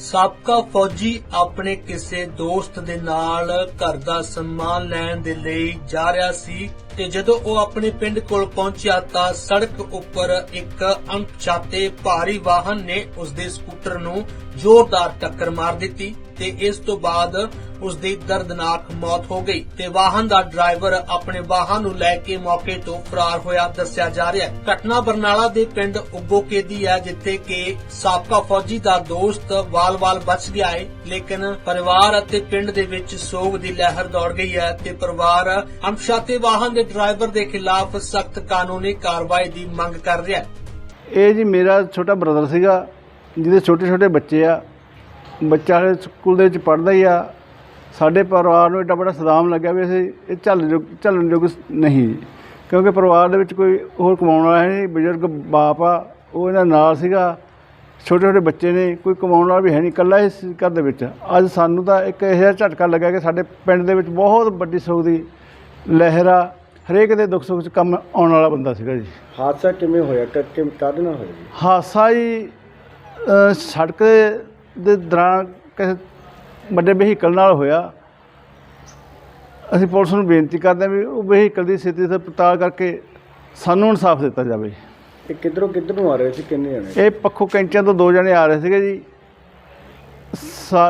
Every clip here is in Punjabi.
ਸਾਬਕਾ ਫੌਜੀ ਆਪਣੇ ਕਿਸੇ ਦੋਸਤ ਦੇ ਨਾਲ ਘਰ ਦਾ ਸਨਮਾਨ ਲੈਣ ਦੇ ਲਈ ਜਾ ਰਿਹਾ ਸੀ ਤੇ ਜਦੋਂ ਉਹ ਆਪਣੇ ਪਿੰਡ ਕੋਲ ਪਹੁੰਚਿਆ ਤਾਂ ਸੜਕ ਉੱਪਰ ਇੱਕ ਅਣਪਛਾਤੇ ਭਾਰੀ ਵਾਹਨ ਨੇ ਉਸ ਦੇ ਸਕੂਟਰ ਨੂੰ ਜ਼ੋਰਦਾਰ ਟੱਕਰ ਮਾਰ ਦਿੱਤੀ। ਤੇ ਇਸ ਤੋਂ ਬਾਅਦ ਉਸ ਦੀ ਦਰਦਨਾਕ ਮੌਤ ਹੋ ਗਈ ਤੇ ਵਾਹਨ ਦਾ ਡਰਾਈਵਰ ਆਪਣੇ ਵਾਹਨ ਨੂੰ ਲੈ ਕੇ ਮੌਕੇ ਤੋਂ ਫਰਾਰ ਹੋਇਆ, ਦੱਸਿਆ ਜਾ ਰਿਹਾ ਹੈ। ਘਟਨਾ ਬਰਨਾਲਾ ਦੇ ਪਿੰਡ ਉਗੋਕੇ ਦੀ ਹੈ, ਜਿੱਥੇ ਕਿ ਸਾਬਕਾ ਫੌਜੀ ਦਾ ਦੋਸਤ ਵਾਲ-ਵਾਲ ਬਚ ਗਿਆ ਹੈ, ਲੇਕਿਨ ਪਰਿਵਾਰ ਅਤੇ ਪਿੰਡ ਦੇ ਵਿੱਚ ਸੋਗ ਦੀ ਲਹਿਰ ਦੌੜ ਗਈ ਹੈ ਤੇ ਪਰਿਵਾਰ ਅਣਪਛਾਤੇ ਵਾਹਨ ਦੇ ਡਰਾਈਵਰ ਦੇ ਖਿਲਾਫ ਸਖਤ ਕਾਨੂੰਨੀ ਕਾਰਵਾਈ ਦੀ ਮੰਗ ਕਰ ਰਿਹਾ ਹੈ। ਇਹ ਜੀ ਮੇਰਾ ਛੋਟਾ ਬ੍ਰਦਰ ਸੀਗਾ, ਜਿਹਦੇ ਛੋਟੇ ਛੋਟੇ ਬੱਚੇ ਆ। ਬੱਚਾ ਹਲੇ ਸਕੂਲ ਦੇ ਵਿੱਚ ਪੜ੍ਹਦਾ ਹੀ ਆ। ਸਾਡੇ ਪਰਿਵਾਰ ਨੂੰ ਏਡਾ ਬੜਾ ਸਦਾਮ ਲੱਗਿਆ ਵੀ ਅਸੀਂ ਇਹ ਚੱਲ ਜੋ- ਚੱਲਣ ਯੋਗ ਨਹੀਂ। ਕਿਉਂਕਿ ਪਰਿਵਾਰ ਦੇ ਵਿੱਚ ਕੋਈ ਹੋਰ ਕਮਾਉਣ ਵਾਲਾ ਹੈ ਨਹੀਂ। ਬਜ਼ੁਰਗ ਬਾਪ ਆ ਉਹ ਇਹਨਾਂ ਨਾਲ ਸੀਗਾ। ਛੋਟੇ ਛੋਟੇ ਬੱਚੇ ਨੇ ਕੋਈ ਕਮਾਉਣ ਵਾਲਾ ਵੀ ਹੈ ਨਹੀਂ ਇਕੱਲਾ ਹੀ ਸੀ ਘਰ ਦੇ ਵਿੱਚ। ਅੱਜ ਸਾਨੂੰ ਤਾਂ ਇੱਕ ਇਹੋ ਜਿਹਾ ਝਟਕਾ ਲੱਗਾ ਕਿ ਸਾਡੇ ਪਿੰਡ ਦੇ ਵਿੱਚ ਬਹੁਤ ਵੱਡੀ ਸੋਗ ਦੀ ਲਹਿਰ ਆ। ਹਰੇਕ ਦੇ ਦੁੱਖ ਸੁੱਖ 'ਚ ਕੰਮ ਆਉਣ ਵਾਲਾ ਬੰਦਾ ਸੀਗਾ ਜੀ। ਹਾਦਸਾ ਕਿਵੇਂ ਹੋਇਆ? ਕਿ ਕਾਹਦੇ ਨਾਲ ਹੋਇਆ ਜੀ? ਹਾਦਸਾ ਅ, ਸੜਕ ਦੇ ਦੌਰਾਨ ਕਿਸੇ ਵੱਡੇ ਵਹੀਕਲ ਨਾਲ ਹੋਇਆ। ਅਸੀਂ ਪੁਲਿਸ ਨੂੰ ਬੇਨਤੀ ਕਰਦੇ ਹਾਂ ਵੀ ਉਹ ਵਹੀਕਲ ਦੀ ਸਥਿਤੀ ਤੇ ਪੜਤਾਲ ਕਰਕੇ ਸਾਨੂੰ ਇਨਸਾਫ ਦਿੱਤਾ ਜਾਵੇ। ਇਹ ਕਿੱਧਰੋਂ ਕਿੱਧਰ ਨੂੰ ਆ ਰਹੇ ਸੀ? ਕਿੰਨੇ ਜਣੇ? ਇਹ ਪੱਖੋ ਕੈਂਚੀਆਂ ਤੋਂ ਦੋ ਜਣੇ ਆ ਰਹੇ ਸੀਗੇ ਜੀ।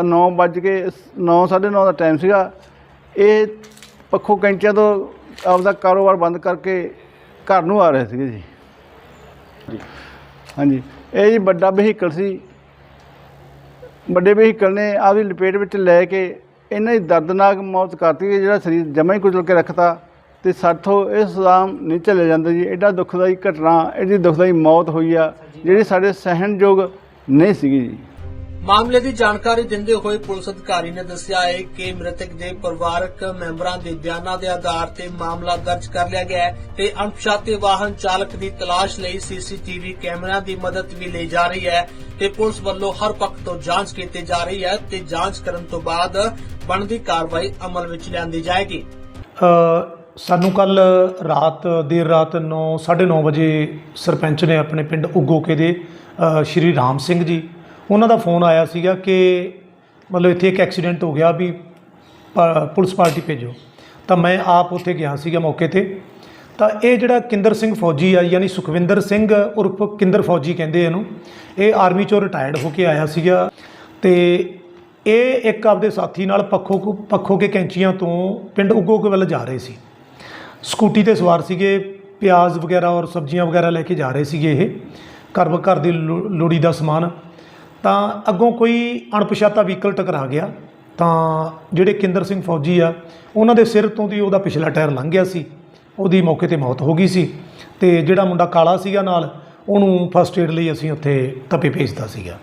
9 ਵੱਜ ਕੇ 9 9:30 ਦਾ ਟਾਈਮ ਸੀਗਾ। ਇਹ ਪੱਖੋ ਕੈਂਚੀਆਂ ਤੋਂ ਆਪਦਾ ਕਾਰੋਬਾਰ ਬੰਦ ਕਰਕੇ ਘਰ ਨੂੰ ਆ ਰਹੇ ਸੀਗੇ ਜੀ। ਹਾਂਜੀ। ਇਹ ਜੀ ਵੱਡਾ ਵਹੀਕਲ ਸੀ। ਵੱਡੇ ਵਹੀਕਲ ਨੇ, ਆਪਦੀ ਲਪੇਟ ਵਿੱਚ ਲੈ ਕੇ ਇਹਨਾਂ ਦੀ ਦਰਦਨਾਕ ਮੌਤ ਕਰਤੀ ਜਿਹੜਾ ਸਰੀਰ ਜਮਾਂ ਹੀ ਕੁਚਲ ਕੇ ਰੱਖਤਾ ਤੇ ਸਾਥੋਂ ਇਹ ਸਦਾਮ ਨਹੀਂ ਚੱਲੇ ਜਾਂਦਾ ਜੀ। ਐਡਾ ਦੁਖਦਾਈ ਘਟਨਾ, ਐਡੀ ਦੁਖਦਾਈ ਮੌਤ ਹੋਈ ਆ, ਜਿਹੜੀ ਸਾਡੇ ਸਹਿਣਯੋਗ ਨਹੀਂ ਸੀਗੀ ਜੀ। ਮਾਮਲੇ ਦੀ ਜਾਣਕਾਰੀ ਦਿੰਦੇ ਹੋਏ ਪੁਲਿਸ ਅਧਿਕਾਰੀ ਨੇ ਦੱਸਿਆ ਹੈ ਕਿ ਮ੍ਰਿਤਕ ਦੇ ਪਰਿਵਾਰਕ ਮੈਂਬਰਾਂ ਦੇ ਬਿਆਨਾਂ ਦੇ ਆਧਾਰ ਤੇ ਮਾਮਲਾ ਦਰਜ ਕਰ ਲਿਆ ਗਿਆ ਹੈ ਤੇ ਅਣਪਛਾਤੇ ਵਾਹਨ ਚਾਲਕ ਦੀ ਤਲਾਸ਼ ਲਈ ਸੀਸੀਟੀਵੀ ਕੈਮਰਿਆਂ ਦੀ ਮਦਦ ਵੀ ਲਈ ਜਾ ਰਹੀ ਹੈ ਤੇ ਪੁਲਿਸ ਵੱਲੋਂ ਹਰ ਪੱਖ ਤੋਂ ਜਾਂਚ ਕੀਤੀ ਜਾ ਰਹੀ ਹੈ ਤੇ ਜਾਂਚ ਕਰਨ ਤੋਂ ਬਾਅਦ ਬਣਦੀ ਕਾਰਵਾਈ ਅਮਲ ਵਿੱਚ ਲਿਆਂਦੀ ਜਾਏਗੀ। ਅ, ਸਾਨੂੰ ਕੱਲ ਰਾਤ ਦੇਰ ਰਾਤ 9 9:30 ਵਜੇ ਸਰਪੰਚ ਨੇ ਆਪਣੇ ਪਿੰਡ ਉਗੋਕੇ ਦੇ ਸ਼੍ਰੀ ਰਾਮ ਸਿੰਘ ਜੀ ਉਹਨਾਂ ਦਾ ਫੋਨ ਆਇਆ ਸੀਗਾ ਕਿ ਮਤਲਬ ਇੱਥੇ ਇੱਕ ਐਕਸੀਡੈਂਟ ਹੋ ਗਿਆ ਵੀ ਪ- ਪੁਲਿਸ ਪਾਰਟੀ ਭੇਜੋ। ਤਾਂ ਮੈਂ ਆਪ ਉੱਥੇ ਗਿਆ ਸੀਗਾ ਮੌਕੇ ਤੇ। ਤਾਂ ਇਹ ਜਿਹੜਾ ਕਿੰਦਰ ਸਿੰਘ ਫੌਜੀ ਆ, ਯਾਨੀ ਸੁਖਵਿੰਦਰ ਸਿੰਘ ਉਰਫ ਕਿੰਦਰ ਫੌਜੀ ਕਹਿੰਦੇ ਇਹਨੂੰ, ਇਹ ਆਰਮੀ ਚੋਂ ਰਿਟਾਇਰਡ ਹੋ ਕੇ ਆਇਆ ਸੀਗਾ। ਤੇ ਇਹ ਇੱਕ ਆਪਦੇ ਸਾਥੀ ਨਾਲ ਪੱਖੋ ਪੱਖੋ ਕੇ ਕੈਂਚੀਆਂ ਤੋਂ ਪਿੰਡ ਉਗੋਕੇ ਵੱਲ ਜਾ ਰਹੇ ਸੀ। ਸਕੂਟੀ ਤੇ ਸਵਾਰ ਸੀਗੇ, ਪਿਆਜ਼ ਵਗੈਰਾ ਔਰ ਸਬਜ਼ੀਆਂ ਵਗੈਰਾ ਲੈ ਕੇ ਜਾ ਰਹੇ ਸੀਗੇ ਇਹ। ਘਰ ਘਰ ਦੀ ਲੋ- ਲੋੜੀ ਦਾ ਸਮਾਨ। ਤਾਂ ਅੱਗੋਂ ਕੋਈ ਅਣਪਛਾਤਾ ਵਹੀਕਲ ਟਕਰਾ ਗਿਆ ਤਾਂ ਜਿਹੜੇ ਕਿੰਦਰ ਸਿੰਘ ਫੌਜੀ ਆ ਉਹਨਾਂ ਦੇ ਸਿਰ ਤੋਂ ਦੀ ਉਹਦਾ ਪਿਛਲਾ ਟਾਇਰ ਲੰਘ ਗਿਆ ਸੀ। ਉਹਦੀ ਮੌਕੇ ਤੇ ਮੌਤ ਹੋ ਗਈ ਸੀ ਤੇ ਜਿਹੜਾ ਮੁੰਡਾ ਕਾਲਾ ਸੀਗਾ ਨਾਲ ਉਹਨੂੰ ਫਸਟ ਏਡ ਲਈ ਅਸੀਂ ਉੱਥੇ ਤਪੇ ਭੇਜਦਾ ਸੀਗਾ।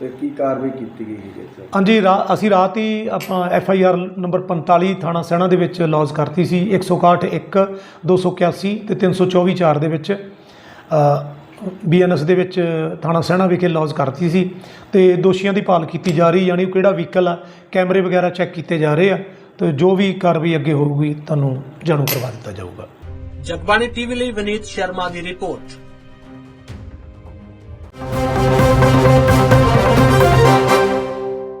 ਤੇ ਕੀ ਕਾਰਵਾਈ ਕੀਤੀ ਗਈ ਜੀ ਇਸ ਹਾਂਜੀ ਰਾ ਅਸੀਂ ਰਾਤ ਹੀ ਆਪਾਂ ਐਫ ਆਈ ਆਰ ਨੰਬਰ 45 ਥਾਣਾ ਸੈਣਾ ਦੇ ਵਿੱਚ ਲੌਜ ਕਰਤੀ ਸੀ 161 1 281 ਤੇ 324 4 ਦੇ ਵਿੱਚ। ਬੀਐਨਐਸ ਦੇ ਵਿੱਚ ਥਾਣਾ ਸਹਿਣਾ ਵਿਖੇ ਲੌਜ ਕਰਤੀ ਸੀ ਤੇ ਦੋਸ਼ੀਆਂ ਦੀ ਭਾਲ ਕੀਤੀ ਜਾ ਰਹੀ, ਯਾਨੀ ਉਹ ਕਿਹੜਾ ਵਹੀਕਲ ਆ, ਕੈਮਰੇ ਵਗੈਰਾ ਚੈੱਕ ਕੀਤੇ ਜਾ ਰਹੇ ਆ, ਤੇ ਜੋ ਵੀ ਕਾਰਵਾਈ ਅੱਗੇ ਹੋਊਗੀ, ਤੁਹਾਨੂੰ ਜਾਣੂ ਕਰਵਾ ਦਿੱਤਾ ਜਾਊਗਾ। ਜਗਬਾਣੀ ਟੀਵੀ ਲਈ ਵਿਨੀਤ ਸ਼ਰਮਾ ਦੀ ਰਿਪੋਰਟ।